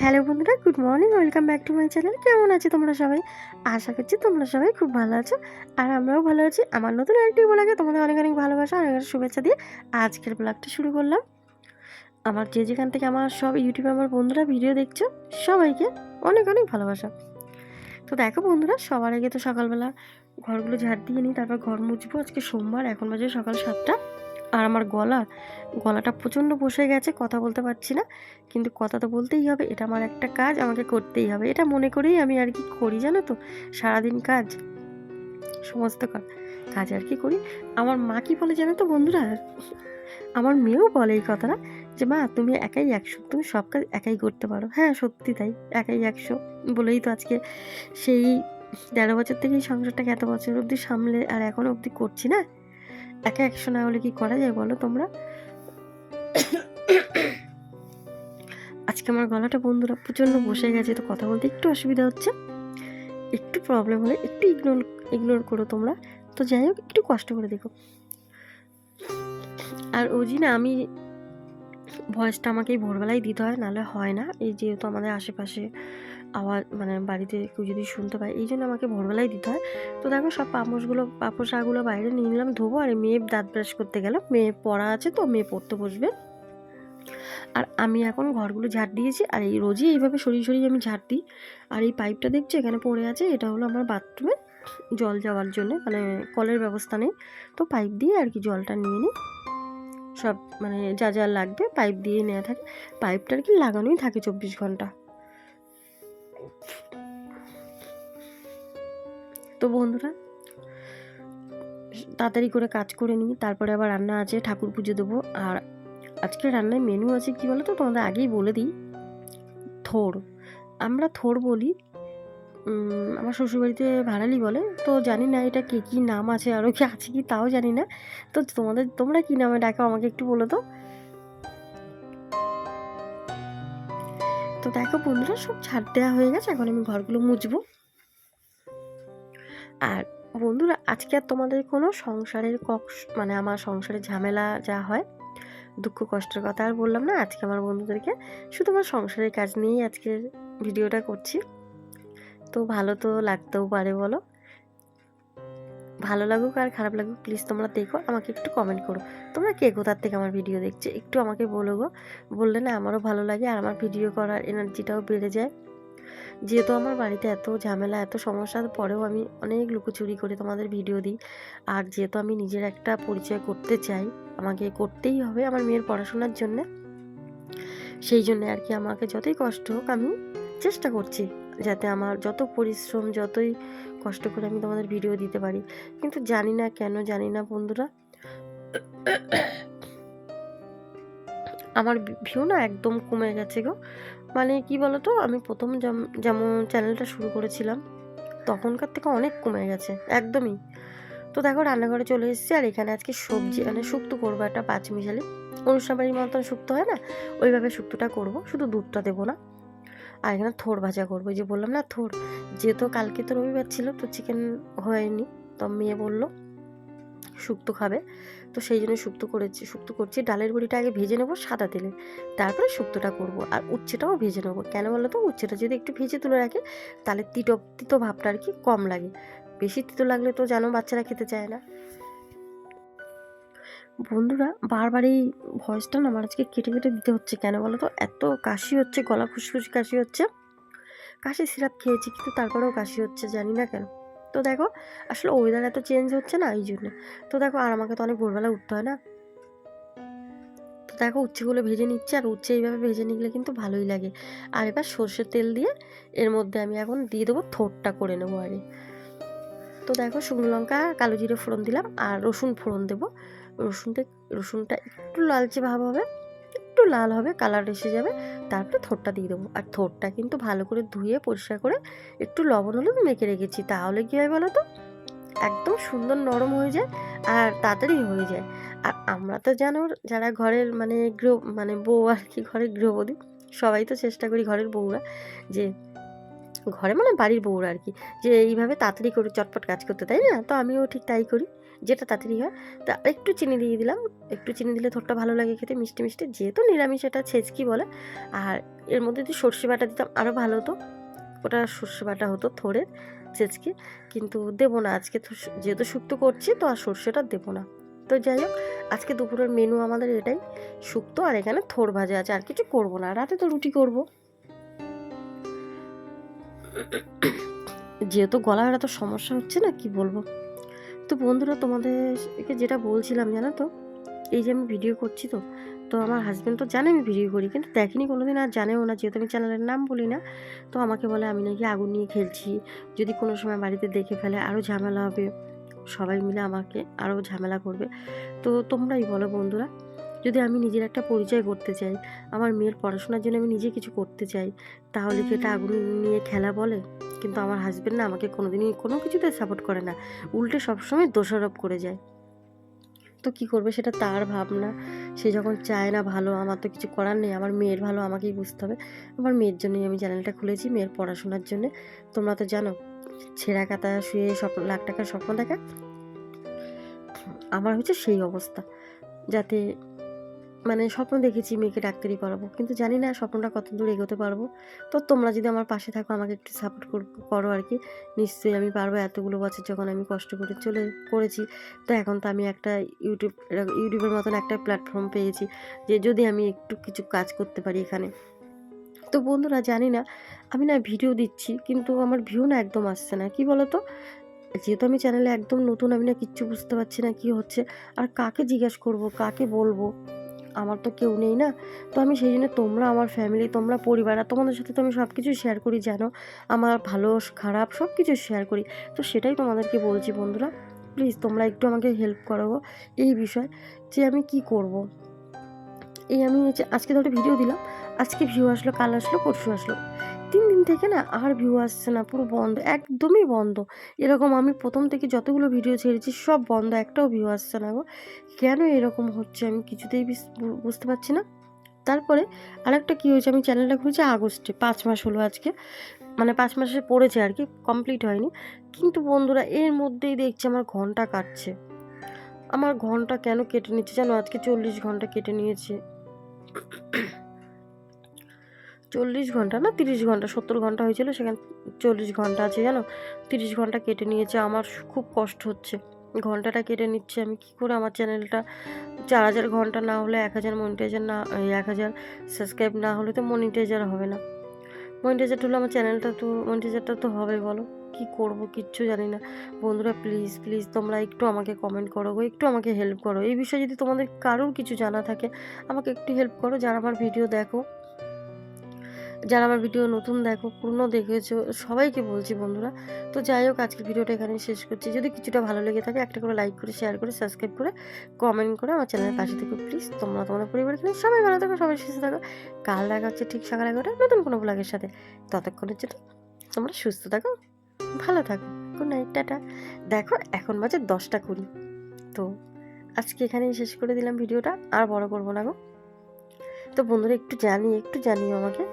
Hello বন্ধুরা, good morning, welcome back to my channel. কেমন আছো তোমরা সবাই? আশা করছি তোমরা সবাই খুব ভালো আছো, আর আমরাও ভালো আছি। আমার নতুন আরেকটি ব্লগে তোমাদের অনেক অনেক ভালোবাসা, অনেক অনেক শুভেচ্ছা দিয়ে আজকের ব্লগটা শুরু করলাম। আমার যে যেখান থেকে আমার সব ইউটিউবে আমার বন্ধুরা ভিডিও দেখছ, সবাইকে অনেক অনেক ভালোবাসা। তো দেখো বন্ধুরা, সবার আগে তো সকালবেলা ঘরগুলো ঝাড় দিয়ে নিই, তারপর ঘর মুছবো। আজকে সোমবার, এখন বাজে সকাল সাতটা। আর আমার গলা, গলাটা প্রচণ্ড বসে গেছে, কথা বলতে পারছি না। কিন্তু কথা তো বলতেই হবে, এটা আমার একটা কাজ, আমাকে করতেই হবে। এটা মনে করেই আমি আর কি করি জানো তো? সারাদিন কাজ, সমস্ত কা- কাজ আর কি করি। আমার মা কি বলে জানো তো বন্ধুরা? আমার মেয়েও বলে এই কথাটা, যে মা, তুমি একাই একশো, তুমি সব কাজ একাই করতে পারো। হ্যাঁ সত্যি তাই, একাই একশো। বলেই তো আজকে সেই তেরো বছর থেকেই সংসারটাকে এত বছর অবধি সামলে আর এখনও অবধি করছি না? একা একশো না হলে কি করা যায় বলো তোমরা? আজকে আমার গলাটা বন্ধুরা প্রচণ্ড বসে গেছে, তো কথা বলতে একটু অসুবিধা হচ্ছে। একটু প্রবলেম হলে একটু ইগনোর ইগনোর করো তোমরা। তো যাই হোক, একটু কষ্ট করে দেখো। আর ওজি না আমি ভয়েসটা আমাকেই ভোরবেলায় দিতে হয়, নাহলে হয় না। এই যেহেতু আমাদের আশেপাশে আওয়াজ মানে বাড়িতে কেউ যদি শুনতে পায়, এই জন্য আমাকে ভোরবেলায় দিতে হয়। তো দেখো সব পাপোশগুলো, পাপোশাগুলো বাইরে নিয়ে নিলাম, ধোবো, আর মেয়ে দাঁত ব্রাশ করতে গেলাম মেয়ে পড়া আছে তো, মেয়ে পড়তে বসবে। আর আমি এখন ঘরগুলো ঝাড় দিয়েছি, আর এই রোজই এইভাবে সরিয়ে সরিয়ে আমি ঝাড় দিই। আর এই পাইপটা দেখছি, এখানে পড়ে আছে, এটা হলো আমার বাথরুমে। জল যাওয়ার জন্য মানে কলের ব্যবস্থা নেই। তো পাইপ দিয়ে আর কি জলটা নিয়ে নিই। সব মানে যা যা লাগবে পাইপ দিয়ে নেওয়া থাকে। পাইপটা আর কি লাগানোই থাকে চব্বিশ ঘণ্টা। তো বন্ধুরা, তাড়াতাড়ি করে কাজ করে নিই, তারপরে আবার রান্না আছে, ঠাকুর পুজো দেবো। আর আজকে রান্নায় মেনু আছে কি বলো তো তোমাদের আগেই বলে দিই থোর আমরা থোর বলি আমার শ্বশুরবাড়িতে ভাড়ালি বলে, তো জানি না এটা কে, কী নাম আছে আরও কি আছে কি তাও জানি না। তো তোমাদের, তোমরা কী নামে ডাকো আমাকে একটু বলো তো। তো দেখো বন্ধুরা, সব ছাড় দেওয়া হয়ে গেছে, এখন আমি ঘরগুলো মুছবো। আর বন্ধুরা, আজকে আর তোমাদের কোনো সংসারের কক্স মানে আমার সংসারের ঝামেলা যা হয়, দুঃখ কষ্টের কথা আর বললাম না, আজকে আমার বন্ধুদেরকে শুধু আমার সংসারের কাজ নিয়েই আজকের ভিডিওটা করছি। তো ভালো তো লাগতেও পারে, বলো? ভালো লাগুক আর খারাপ লাগুক প্লিজ তোমরা দেখো, আমাকে একটু কমেন্ট করো। তোমরা কে কোথার থেকে আমার ভিডিও দেখছ? একটু আমাকে বলো গো। বললে না, আমারও ভালো লাগে আর আমার ভিডিও করার এনার্জিটাও বেড়ে যায়। যেহেতু আমার বাড়িতে এত ঝামেলা, এত সমস্যার পরেও আমি অনেক লুকোচুরি করে তোমাদের ভিডিও দিই। আর যেহেতু আমি নিজের একটা পরিচয় করতে চাই, আমাকে করতেই হবে আমার মেয়ের পড়াশোনার জন্য। সেই জন্য আর কি আমাকে যতই কষ্ট হোক আমি চেষ্টা করছি। যাতে আমার যত পরিশ্রম, যতই কষ্ট করে আমি তোমাদের ভিডিও দিতে পারি। কিন্তু জানি না কেন, জানি না বন্ধুরা। আমার ভিউ না একদম কমে গেছে গো। মানে কি বলতো, আমি প্রথম যেমন চ্যানেলটা শুরু করেছিলাম, তখনকার থেকে অনেক কমে গেছে, একদমই। তো দেখো, রান্নাঘরে চলে এসেছি, আর এখানে আজকে সবজি মানে শুক্তো করব, একটা পাঁচ মিশালি অনুষ্ঠান বাড়ির মতন শুক্তো হয় না? ওইভাবে শুক্তোটা করব, শুধু দুধটা দেবো না। আর এখানে থোর ভাজা করব। যে বললাম না থোর যেহেতু কালকে তো রবিবার ছিল, তো চিকেন হয়নি। তো মেয়ে বলল, শুক্তো খাবে। তো সেই জন্য শুক্তো করেছি, শুক্তো করছি। ডালের বড়িটা আগে ভেজে নেব সাদা তেলে। তারপরে শুক্তোটা করব। আর উচ্ছেটাও ভেজে নেব। কেন বলো তো? উচ্ছেটা যদি একটু ভেজে তুলে রাখে, তাহলে তিতো তিতো ভাবটা আর কি কম লাগে। বেশি তিতো লাগলে তো জানো বাচ্চারা খেতে চায় না। বন্ধুরা, বারবার এই ভয়েসটা না আমার আজকে কেটে কেটে দিতে হচ্ছে কেন বলো তো? এত কাশি হচ্ছে, গলা ফুসফুস কাশি হচ্ছে। কাশি সিরাপ খেয়েছি কিন্তু তারপরেও কাশি হচ্ছে, জানি না কেন। তো দেখো, আসলে ওয়েদার এত চেঞ্জ হচ্ছে না এই জন্য। তো দেখো, আর আমাকে তো অনেক ভোরবেলা উঠতে হয় না? তো দেখো, উচ্ছেগুলো ভেজে নিচ্ছে, আর উচ্ছে এইভাবে ভেজে নিলে কিন্তু ভালোই লাগে। আর এবার সর্ষের তেল দিয়ে এর মধ্যে আমি এখন দিয়ে দেবো থোটটা করে নেব আরে তো দেখো, শুকনো লঙ্কা, কালো জিরে ফোড়ন দিলাম, আর রসুন ফোড়ন দেবো। রসুনটা রসুনটা একটু লালচে ভাব হবে, একটু লাল হবে কালার এসে যাবে, তারপরে থোটটা দিয়ে দেবো। আর থোটটা কিন্তু ভালো করে ধুয়ে, পরিষ্কার করে একটু লবণ হলুদ মেখে রেখেছি। তাহলে কী হয় বলো তো একদম সুন্দর নরম হয়ে যায় আর তাড়াতাড়ি হয়ে যায়। আর আমরা তো জানো, যারা ঘরের মানে গৃহ মানে বউ আর কি ঘরের গৃহবধূ, সবাই তো চেষ্টা করি ঘরের বউরা যে, ঘরে মানে বাড়ির বউরা আর কি, যে এইভাবে তাড়াতাড়ি করে চটপট কাজ করতে, তাই না? তো আমিও ঠিক তাই করি। যেটা তাড়াতাড়ি হয়। তা একটু চিনি দিয়ে দিলাম। একটু চিনি দিলে থোরটা ভালো লাগে খেতে, মিষ্টি মিষ্টি। যেহেতু নিরামিষ, এটা ছেচকি বলে। আর এর মধ্যে যদি সর্ষে বাটা দিতাম আরও ভালো হতো। ওটা সর্ষে বাটা হতো থোড়ের ছেচকি। কিন্তু দেবো না আজকে তো যেহেতু শুক্তো করছি, তো আর সর্ষেটা দেবো না। তো যাই হোক, আজকে দুপুরের মেনু আমাদের এটাই। শুক্তো আর এখানে থোড় ভাজা আছে। আর কিছু করব না। রাতে তো রুটি করব। যেহেতু গলা গলার এত সমস্যা হচ্ছে না, কি বলব? তো বন্ধুরা তোমাদেরকে যেটা বলছিলাম জানো তো? এই যে আমি ভিডিও করছি তো তো আমার হাজব্যান্ড তো জানে আমি ভিডিও করি কিন্তু দেখেনি কোনোদিন আর জানেও না যেহেতু আমি চ্যানেলের নাম বলি না তো আমাকে বলে আমি নাকি আগুন নিয়ে খেলছি। যদি কোনো সময় বাড়িতে দেখে ফেলে আরও ঝামেলা হবে। সবাই মিলে আমাকে আরও ঝামেলা করবে। তো তোমরাই বলো বন্ধুরা যদি আমি নিজের একটা পরিচয় করতে চাই আমার মেয়ের পড়াশোনার জন্য আমি নিজে কিছু করতে চাই তাহলে কি এটা আগুন নিয়ে খেলা বলে? কিন্তু আমার হাজব্যান্ড না আমাকে কোনোদিনই কোনো কিছুতে সাপোর্ট করে না। উল্টে সবসময় দোষারোপ করে যায়। তো কি করবে সেটা তার ভাবনা। সে যখন চায় না ভালো, আমার তো কিছু করার নেই, আমার মেয়ের ভালো আমাকেই বুঝতে হবে। আমার মেয়ের জন্যই আমি চ্যানেলটা খুলেছি মেয়ের পড়াশোনার জন্য। তোমরা তো জানো, ছেঁড়া কাতা শুয়ে স্বপ্ন লাখ টাকার স্বপ্ন দেখা। আমার হচ্ছে সেই অবস্থা। যাতে মানে স্বপ্ন দেখেছি মেয়েকে ডাক্তারি করাবো কিন্তু জানি না স্বপ্নটা কত দূর এগোতে পারব। তো তোমরা যদি আমার পাশে থাকো, আমাকে একটু সাপোর্ট করো আর কি। নিশ্চয়ই আমি পারব এতগুলো বছর যখন আমি কষ্ট করে চলে করেছি। তো এখন তো আমি একটা ইউটিউব ইউটিউবের মতন একটা প্ল্যাটফর্ম পেয়েছি যে যদি আমি একটু কিছু কাজ করতে পারি এখানে। তো বন্ধুরা, জানি না, আমি না ভিডিও দিচ্ছি, কিন্তু আমার ভিউ না একদম আসছে না। কি বলো তো যেহেতু আমি চ্যানেলে একদম নতুন, আমি না কিচ্ছু বুঝতে পারছি না কি হচ্ছে। আর কাকে জিজ্ঞেস করব, কাকে বলব? আমার তো কেউ নেই না। তো আমি সেই জন্য তোমরা, আমার ফ্যামিলি তোমরা পরিবার আর তোমাদের সাথে তো আমি সব কিছু শেয়ার করি, জানো? আমার ভালো, খারাপ সব কিছু শেয়ার করি। তো সেটাই তোমাদেরকে বলছি বন্ধুরা। প্লিজ তোমরা একটু আমাকে হেল্প করো এই বিষয় যে আমি কি করব। এই আমি আজকে ধরো ভিডিও দিলাম। আজকে ভিউ আসলো, কাল আসলো, পরশু আসলো। তিন দিন থেকে না আর ভিউ আসছে না, পুরো বন্ধ, একদমই বন্ধ। এরকম আমি প্রথম থেকে যতগুলো ভিডিও ছেড়েছি, সব বন্ধ, একটাও ভিউ আসছে না গো। কেন এরকম হচ্ছে আমি কিছুতেই বুঝতে পারছি না। তারপরে আরেকটা কী হয়েছে, আমি চ্যানেলটা খুলেছি আগস্টে, পাঁচ মাস হলো আজকে। মানে পাঁচ মাসে পড়েছে আর কি কমপ্লিট হয়নি। কিন্তু বন্ধুরা, এর মধ্যেই দেখছি আমার ঘণ্টা কাটছে। আমার ঘণ্টা কেন কেটে নিচ্ছে জানো? আজকে চল্লিশ ঘণ্টা কেটে নিয়েছে। চল্লিশ ঘণ্টা না তিরিশ ঘণ্টা, সত্তর ঘণ্টা হয়েছিল, সেখানে চল্লিশ ঘণ্টা আছে জানো? তিরিশ ঘণ্টা কেটে নিয়েছে, আমার খুব কষ্ট হচ্ছে। ঘন্টাটা কেটে নিচ্ছে, আমি কি করে আমার চ্যানেলটা চার হাজার ঘণ্টা না হলে এক হাজার মনিটাইজার না এক হাজার সাবস্ক্রাইব না হলে তো মনিটাইজার হবে না। মনিটাইজার হলে আমার চ্যানেলটা তো মনিটাইজারটা তো হবে বলো? কি করব কিচ্ছু জানি না। বন্ধুরা প্লিজ প্লিজ তোমরা একটু আমাকে কমেন্ট করো গো, একটু আমাকে হেল্প করো। এই বিষয়ে যদি তোমাদের কারোর কিছু জানা থাকে, আমাকে একটু হেল্প করো, যারা আমার ভিডিও দেখো। যারা আমার ভিডিও নতুন দেখো, পুরনো দেখেছ, সবাইকে বলছি বন্ধুরা। তো যাই হোক, আজকের ভিডিওটা এখানে শেষ করছি। যদি কিছুটা ভালো লেগে থাকে, একটা করে লাইক করে শেয়ার করে সাবস্ক্রাইব করে কমেন্ট করে আমার চ্যানেলের পাশে থেকে প্লিজ তোমরা তোমাদের পরিবারকে নিয়ে সবাই ভালো থাকো, সবাই সুস্থ থাকো। কাল দেখা হচ্ছে ঠিক সকাল এগারোটা নতুন কোনো ব্লগের সাথে। ততক্ষণের জন্য তোমরা সুস্থ থাকো, ভালো থাকো। Good night tata. দেখো, এখন বাজে দশটা কুড়ি। তো আজকে এখানেই শেষ করে দিলাম ভিডিওটা, আর বড় করব না গো। তো বন্ধুরা, একটু জানি একটু জানিও আমাকে।